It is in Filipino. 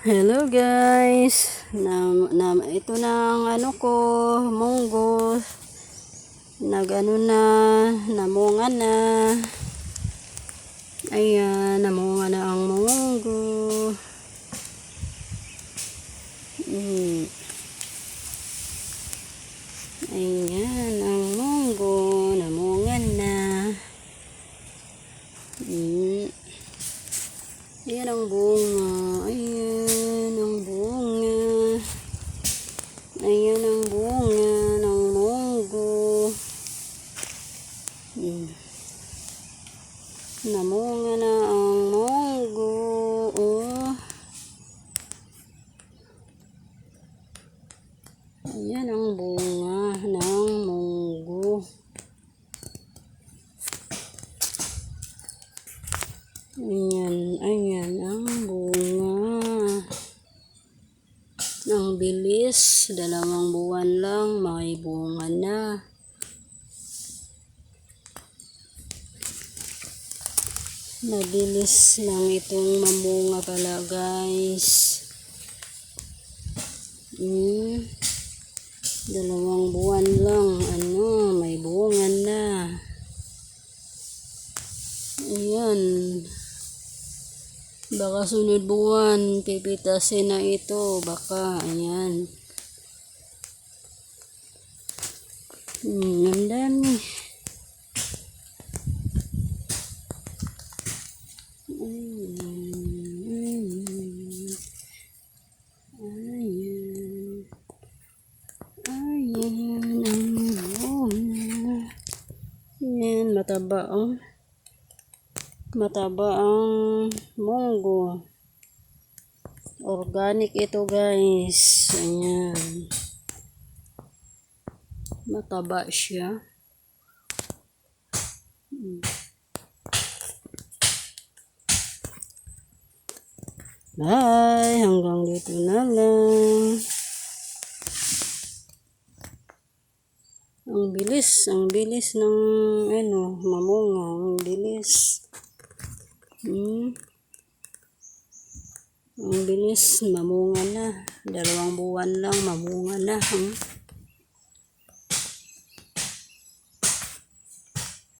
Hello guys. Na, na ito na ang ano ko, munggo. Nagano na, namunga na. Ayan, namunga na ang munggo. Mm. Ayan, ang munggo, namunga na. Mm. Ayan ang bunga. Ayan ang bunga. Ayan ang bunga ng munggo. Hmm. Namunga na ang munggo. Oh. Ayan ang bunga ng munggo. Ayan, ayan ang bunga. Ang bilis, dalawang buwan lang, may bunga na. Mabilis lang itong mamunga pala guys. Hmm. Dalawang buwan lang, ano, may bunga na. Ayan. Baka sunod buwan, pipitasin na ito. Baka, ayan. Hmm, ang dami. Mataba oh. Mataba ang munggo. Organic ito guys. Ayan. Mataba siya. Bye! Hanggang dito na lang. Ang bilis, ang bilis ng ano, mamunga, ang bilis. Hmm. Ang bilis, mamunga na. Dalawang buwan lang, mamunga na. Hmm.